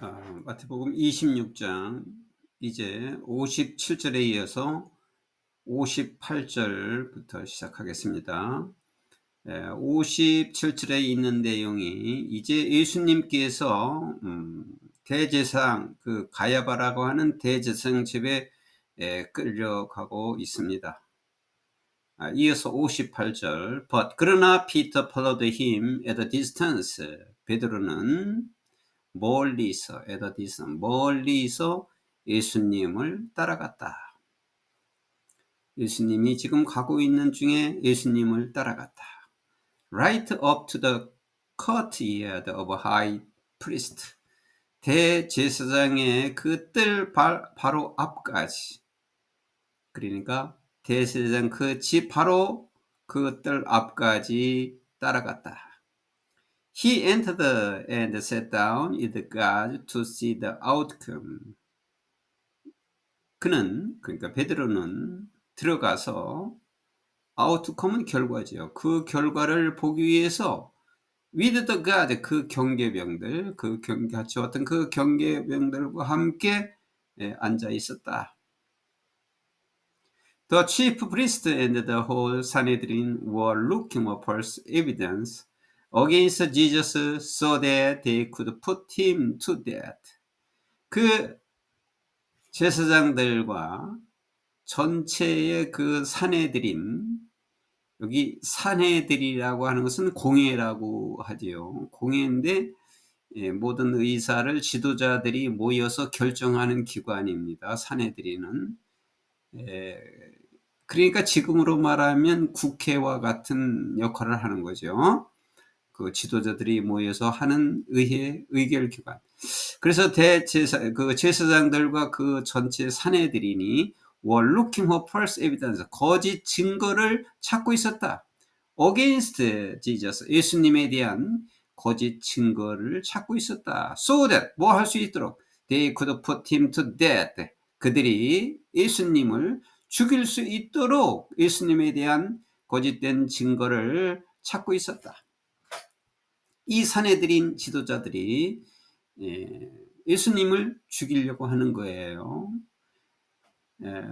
아, 마태복음 26장 이제 57절에 이어서 58절부터 시작하겠습니다. 57절에 있는 내용이 이제 예수님께서 음, 대제상 그 가야바라고 하는 대제상 집에 끌려가고 있습니다. 아, 이어서 58절 But 그러나 Peter followed him at a distance 베드로는 멀리서 에더디서 멀리서 예수님을 따라갔다. 예수님이 지금 가고 있는 중에 예수님을 따라갔다. Right up to the courtyard of high priest. 대제사장의 그 뜰 바로 앞까지. 그러니까 대제사장 그 집 바로 그 뜰 앞까지 따라갔다. He entered and sat down with God to see the outcome. 그는 그러니까 베드로는 들어가서 아웃컴은 결과지요. 그 결과를 보기 위해서 with the God 그 경계병들 그 경계 같이 왔던 그 경계병들과 함께 앉아 있었다. The chief priest and the whole Sanhedrin were looking for evidence against Jesus so that they could put him to death. 그 제사장들과 전체의 그 사내들인 여기 사내들이라고 하는 것은 공회라고 하지요. 공회인데 예, 모든 의사를 지도자들이 모여서 결정하는 기관입니다. 사내들이는 예, 그러니까 지금으로 말하면 국회와 같은 역할을 하는 거죠. 그 지도자들이 모여서 하는 의회 의결 기관. 그래서 대제사 그 제사장들과 그 전체 사내들이니 were looking for false evidence 거짓 증거를 찾고 있었다. against Jesus 예수님에 대한 거짓 증거를 찾고 있었다. so that 뭐 할 수 있도록 they could put him to death 그들이 예수님을 죽일 수 있도록 예수님에 대한 거짓된 증거를 찾고 있었다. 이 사내들인 지도자들이 예, 예수님을 죽이려고 하는 거예요. 예,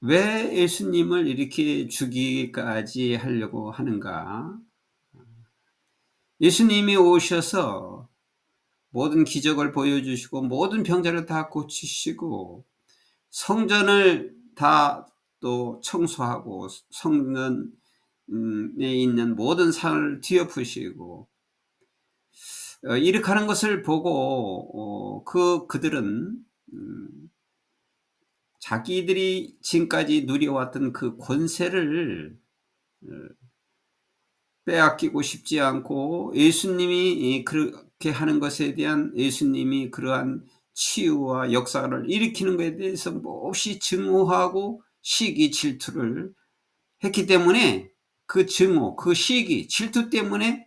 왜 예수님을 이렇게 죽이기까지 하려고 하는가? 예수님이 오셔서 모든 기적을 보여주시고 모든 병자를 다 고치시고 성전을 다 또 청소하고 성전에 있는 모든 상을 뒤엎으시고 어, 이렇게 하는 것을 보고 어, 그 그들은 음, 자기들이 지금까지 누려왔던 그 권세를 어, 빼앗기고 싶지 않고 예수님이 그렇게 하는 것에 대한 예수님이 그러한 치유와 역사를 일으키는 것에 대해서 몹시 증오하고 시기 질투를 했기 때문에 그 증오, 그 시기, 질투 때문에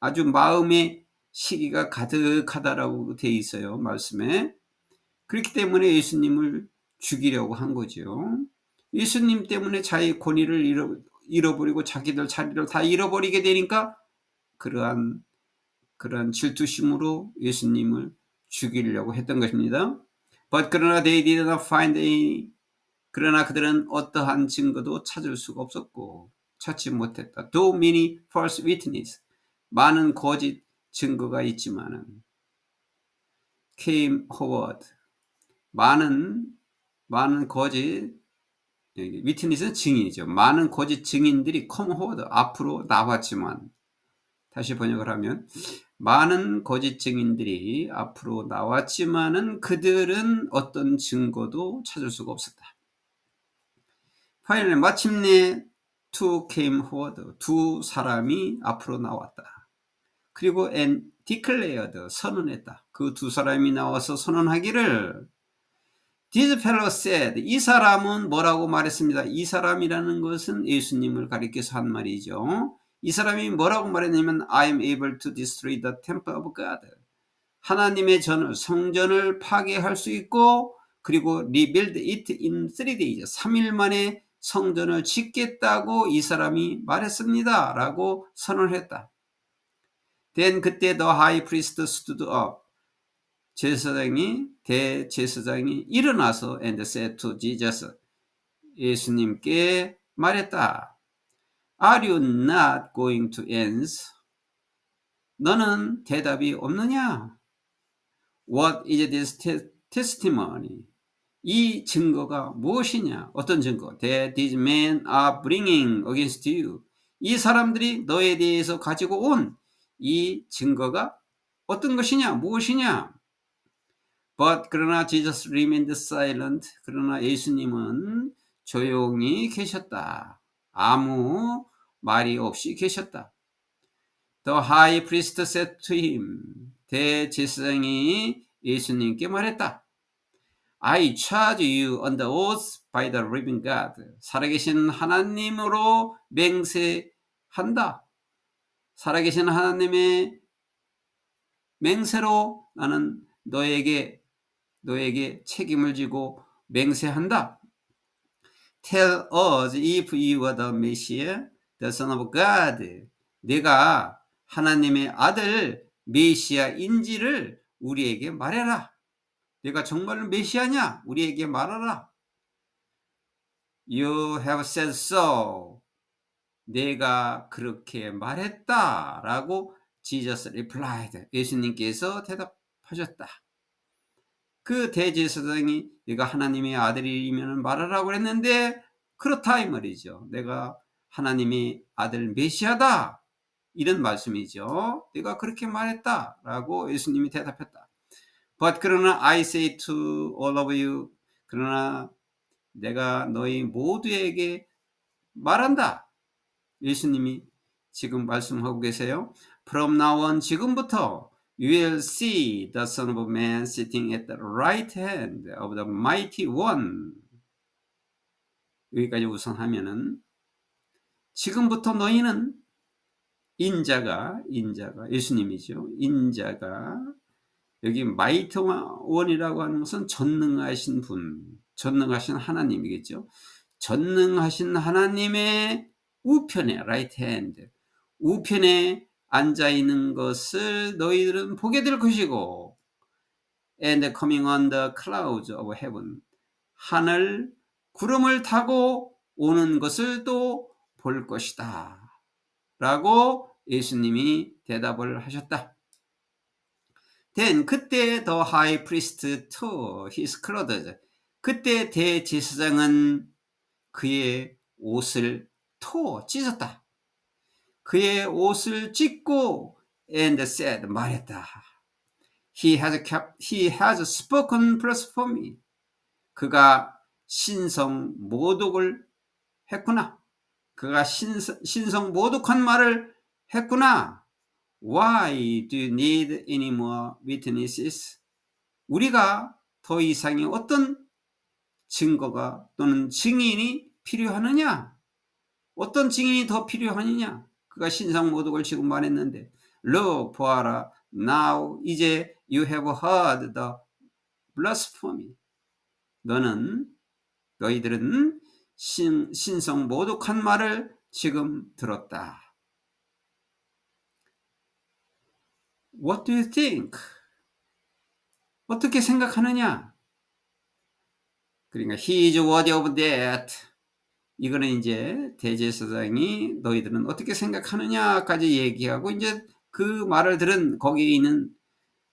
아주 마음에 시기가 가득하다라고 돼 있어요. 말씀에. 그렇기 때문에 예수님을 죽이려고 한 거죠. 예수님 때문에 자기 권위를 잃어, 잃어버리고 자기들 자리를 다 잃어버리게 되니까 그러한 그러한 질투심으로 예수님을 죽이려고 했던 것입니다. But 그러나 they did not find any 그러나 그들은 어떠한 증거도 찾을 수가 없었고 찾지 못했다. Though many false witness 많은 거짓 증거가 있지만은 came forward 많은 많은 거짓 위트니스는 증인이죠. 많은 거짓 증인들이 come forward 앞으로 나왔지만 다시 번역을 하면 많은 거짓 증인들이 앞으로 나왔지만은 그들은 어떤 증거도 찾을 수가 없었다. 파일에 마침내 two came forward 두 사람이 앞으로 나왔다. 그리고 and declared 선언했다. 그 두 사람이 나와서 선언하기를 This fellow said 이 사람은 뭐라고 말했습니다. 이 사람이라는 것은 예수님을 가리켜서 한 말이죠. 이 사람이 뭐라고 말했냐면 I am able to destroy the temple of God. 하나님의 전을 성전을 파괴할 수 있고 그리고 rebuild it in three days. 3일 만에 성전을 짓겠다고 이 사람이 말했습니다. 라고 선언을 했다. Then 그때 the high priest stood up. 제사장이 대제사장이 일어나서 and said to Jesus 예수님께 말했다. Are you not going to answer? 너는 대답이 없느냐? What is this te- testimony? 이 증거가 무엇이냐? 어떤 증거? That these men are bringing against you. 이 사람들이 너에 대해서 가지고 온 이 증거가 어떤 것이냐? 무엇이냐? But 그러나 Jesus remained silent. 그러나 예수님은 조용히 계셨다. 아무 말이 없이 계셨다. The high priest said to him. 대제사장이 예수님께 말했다. I charge you on the oath by the living God. 살아계신 하나님으로 맹세한다. 살아계신 하나님의 맹세로 나는 너에게 너에게 책임을 지고 맹세한다. Tell us if you are the Messiah, the Son of God. 네가 하나님의 아들 메시아인지를 우리에게 말해라. 네가 정말 메시아냐? 우리에게 말하라. You have said so. 내가 그렇게 말했다 라고 Jesus replied. 예수님께서 대답하셨다. 그 대제사장이 네가 하나님의 아들이면 말하라고 했는데 그렇다 이 말이죠. 내가 하나님의 아들 메시아다. 이런 말씀이죠. 내가 그렇게 말했다라고 예수님이 대답했다. But 그러나 I say to all of you 그러나 내가 너희 모두에게 말한다. 예수님이 지금 말씀하고 계세요. From now on 지금부터 you will see the Son of Man sitting at the right hand of the mighty one. 여기까지 우선 하면은 지금부터 너희는 인자가 인자가 예수님이죠. 인자가 여기 마이트 원이라고 하는 것은 전능하신 분, 전능하신 하나님이겠죠. 전능하신 하나님의 우편에 right hand 우편에 앉아 있는 것을 너희들은 보게 될 것이고 and coming on the clouds of heaven 하늘 구름을 타고 오는 것을 또 볼 것이다. 라고 예수님이 대답을 하셨다. Then 그때 the high priest tore his clothes. 그때 대제사장은 그의 옷을 토 찢었다. 그의 옷을 찢고 and said 말했다. He has kept, he has spoken blasphemy. 그가 신성 모독을 했구나. 그가 신성, 신성 모독한 말을 했구나. Why do you need any more witnesses? 우리가 더 이상의 어떤 증거가 또는 증인이 필요하느냐? 어떤 증인이 더 필요하느냐? 그가 신성 모독을 지금 말했는데, Look, 보아라, now 이제 you have heard the blasphemy. 너는 너희들은 신, 신성 모독한 말을 지금 들었다. What do you think? 어떻게 생각하느냐? 그러니까 he is worthy of that. 이거는 이제 대제사장이 너희들은 어떻게 생각하느냐까지 얘기하고 이제 그 말을 들은 거기에 있는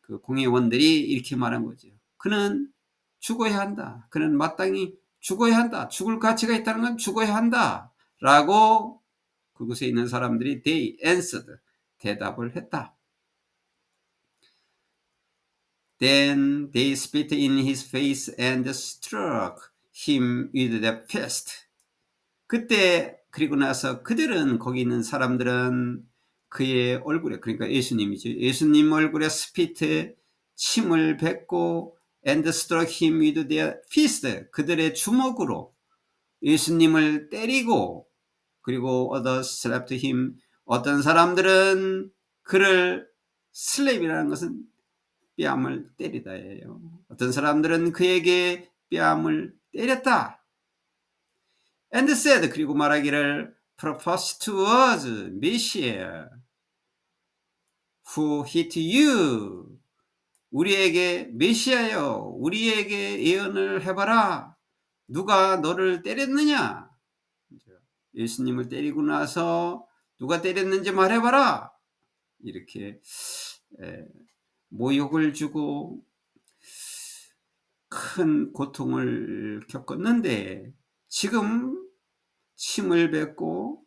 그 공회원들이 이렇게 말한 거죠. 그는 죽어야 한다. 그는 마땅히 죽어야 한다. 죽을 가치가 있다는 건 죽어야 한다. 라고 그곳에 있는 사람들이 they answered. 대답을 했다. Then they spit in his face and struck him with their fist. 그때 그리고 나서 그들은 거기 있는 사람들은 그의 얼굴에 그러니까 예수님이죠. 예수님 얼굴에 스피트 침을 뱉고 and struck him with their fist 그들의 주먹으로 예수님을 때리고 그리고 others slapped him 어떤 사람들은 그를 슬랩이라는 것은 뺨을 때리다예요. 어떤 사람들은 그에게 뺨을 때렸다. And said 그리고 말하기를 propose to us, Messiah, who hit you. 우리에게 메시아여 우리에게 예언을 해봐라 누가 너를 때렸느냐 예수님을 때리고 나서 누가 때렸는지 말해봐라 이렇게 모욕을 주고 큰 고통을 겪었는데 지금 침을 뱉고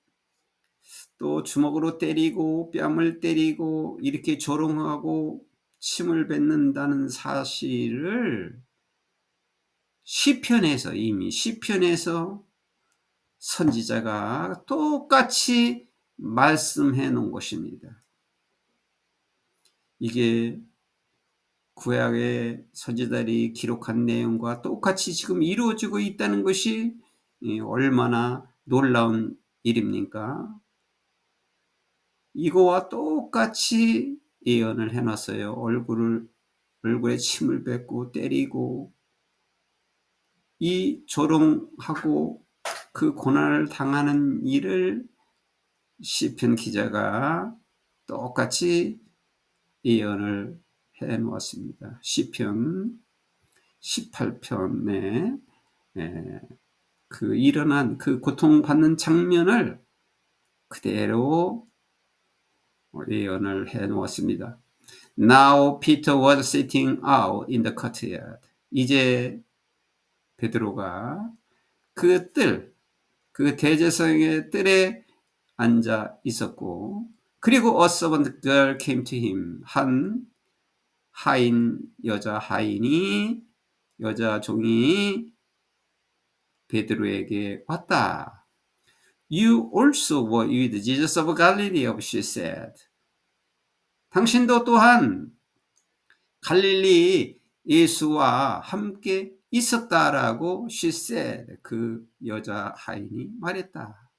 또 주먹으로 때리고 뺨을 때리고 이렇게 조롱하고 침을 뱉는다는 사실을 시편에서 이미 시편에서 선지자가 똑같이 말씀해 놓은 것입니다. 이게 구약의 선지자들이 기록한 내용과 똑같이 지금 이루어지고 있다는 것이 얼마나 놀라운 일입니까? 이거와 똑같이 예언을 해놨어요. 얼굴을 얼굴에 침을 뱉고 때리고 이 조롱하고 그 고난을 당하는 일을 시편 기자가 똑같이 예언을 해 놓았습니다. 시편 18편에 그 일어난 그 고통받는 장면을 그대로 예언을 해 놓았습니다. Now Peter was sitting out in the courtyard. 이제 베드로가 그 뜰, 그 대제성의 뜰에 앉아 있었고, 그리고 a servant girl came to him. 한 하인, 여자 하인이, 여자 종이 베드로에게 왔다. You also were with Jesus of Galilee, she said. 당신도 또한 갈릴리 예수와 함께 있었다라고 she said. 그 여자 하인이 말했다.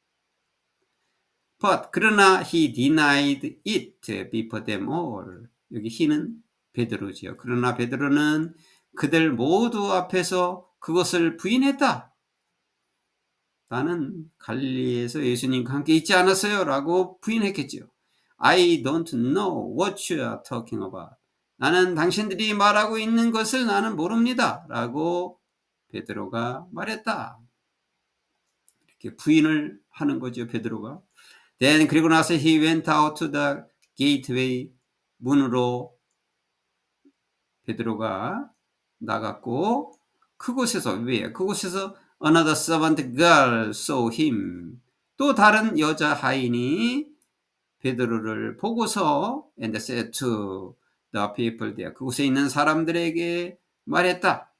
But 그러나 he denied it before them all. 여기 he는 베드로지요. 그러나 베드로는 그들 모두 앞에서 그것을 부인했다. 나는 갈릴리에서 예수님과 함께 있지 않았어요. 라고 부인했겠지요. I don't know what you are talking about. 나는 당신들이 말하고 있는 것을 나는 모릅니다. 라고 베드로가 말했다. 이렇게 부인을 하는 거죠. 베드로가. Then 그리고 나서 he went out to the gateway 문으로 베드로가 나갔고 그곳에서 왜 그곳에서 another servant girl saw him 또 다른 여자 하인이 베드로를 보고서 and said to the people there 그곳에 있는 사람들에게 말했다.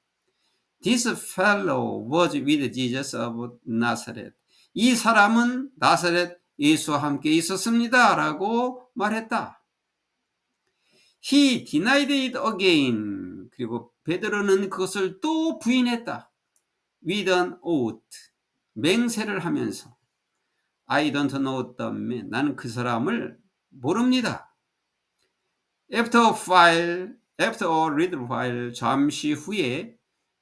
This fellow was with Jesus of Nazareth. 이 사람은 나사렛 예수와 함께 있었습니다. 라고 말했다. He denied it again. 그리고 베드로는 그것을 또 부인했다. With an oath. 맹세를 하면서 I don't know the man. 나는 그 사람을 모릅니다. After a while, after a little while, 잠시 후에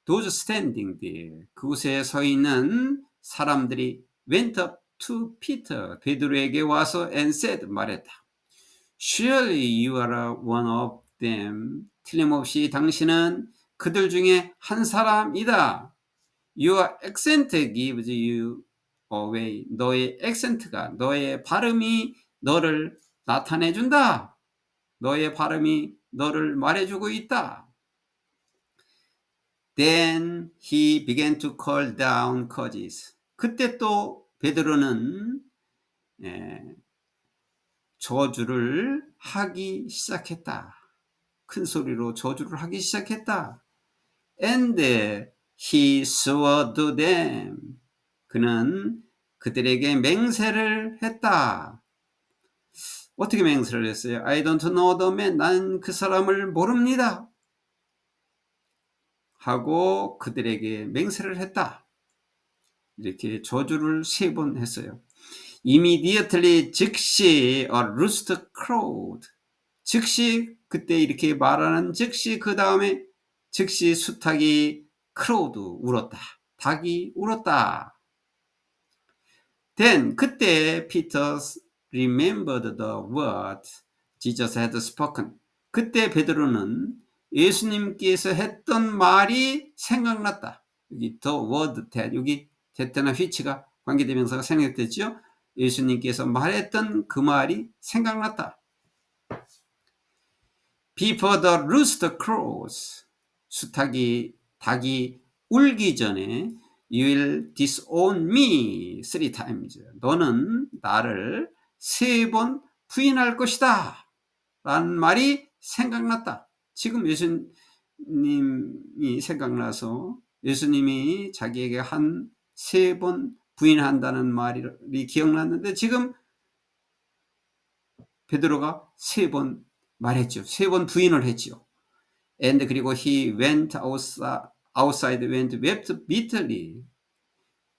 those standing there, 그곳에 서 있는 사람들이 went up to Peter, 베드로에게 와서 and said, 말했다. Surely you are one of them. 틀림없이 당신은 그들 중에 한 사람이다. Your accent gives you away. 너의 액센트가, 너의 발음이 너를 나타내준다. 너의 발음이 너를 말해주고 있다. Then he began to call down curses. 그때 또 베드로는 예, 저주를 하기 시작했다. 큰 소리로 저주를 하기 시작했다. And he swore them. 그는 그들에게 맹세를 했다. 어떻게 맹세를 했어요? I don't know the man. 난 그 사람을 모릅니다. 하고 그들에게 맹세를 했다. 이렇게 저주를 세 번 했어요. Immediately 즉시 a rooster crowed. 즉시 그때 이렇게 말하는 즉시 그 다음에 즉시 수탉이 crowed 울었다. 닭이 울었다. Then 그때 Peter remembered the word Jesus had spoken. 그때 베드로는 예수님께서 했던 말이 생각났다. 여기 the word that 여기 that나 which가 관계대명사가 생략됐죠. 예수님께서 말했던 그 말이 생각났다. Before the rooster crows 수탉이 닭이 울기 전에 You will disown me three times. 너는 나를 세 번 부인할 것이다. 라는 말이 생각났다. 지금 예수님이 생각나서 예수님이 자기에게 한 세 번 부인한다는 말이 기억났는데 지금 베드로가 세 번 말했죠. 세 번 부인을 했죠. And 그리고 he went outside, went wept bitterly.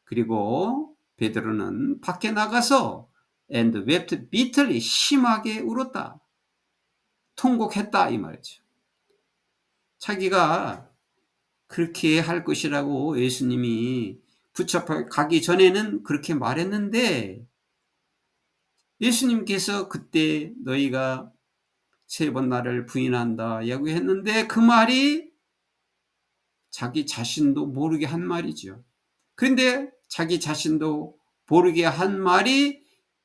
그리고 베드로는 밖에 나가서 and wept bitterly 심하게 울었다. 통곡했다 이 말이죠. 자기가 그렇게 할 것이라고 예수님이 붙잡아 가기 전에는 그렇게 말했는데 예수님께서 그때 너희가 세 번 나를 부인한다 야구했는데 그 말이 자기 자신도 모르게 한 말이죠. 그런데 자기 자신도 모르게 한 말이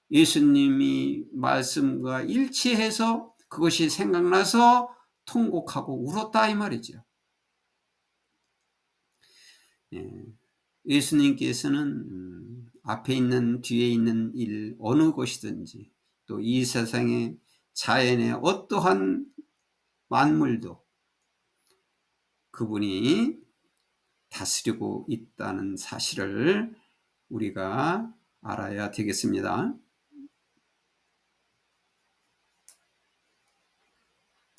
예수님이 말씀과 일치해서 그것이 생각나서 통곡하고 울었다 이 말이죠. 예, 예수님께서는 음, 앞에 있는 뒤에 있는 일 어느 곳이든지 또 이 세상의 자연의 어떠한 만물도 그분이 다스리고 있다는 사실을 우리가 알아야 되겠습니다.